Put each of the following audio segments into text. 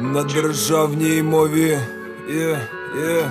На державній мові. Є, є.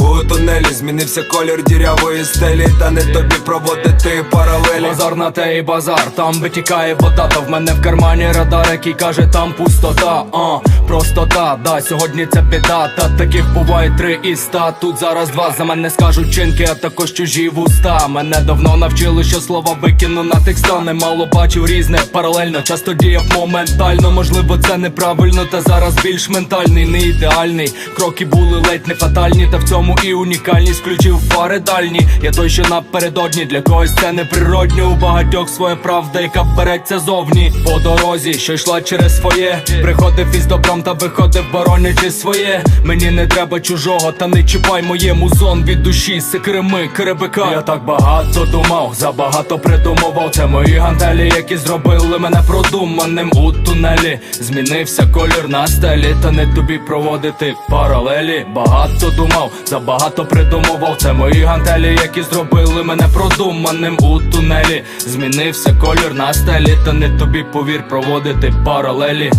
У тунелі змінився колір дірявої стелі. Та не тобі проводити паралелі. Базар на те і базар, там витікає вода, та в мене в кармані радар, який каже, там пустота, а простота, да, сьогодні це біда, та таких буває три із ста. Тут зараз два за мене скажуть чинки, а також чужі вуста. Мене давно навчили, що слова викину на текста Немало бачив різне, паралельно, часто діяв моментально. Можливо, це неправильно, та зараз більш ментальний, не ідеальний. Кроки були ледь не фатальні, та в цьому і унікальність включив фари дальні. Я той, що напередодні, для когось це неприродньо. У багатьох своя правда, яка береться зовні. По дорозі, що йшла через своє. Приходив із добром та виходив, боронячи своє. Мені не треба чужого, та не чіпай моє музон від душі, секреми, керебика. Я так багато думав, забагато придумував. Це мої гантелі, які зробили мене продуманим у тунелі. Змінився колір на стелі, та не тобі проводити паралелі. Багато думав, забагато придумував. Це мої гантелі, які зробили мене продуманим у тунелі. Змінився колір на стелі, та не тобі повір проводити паралелі.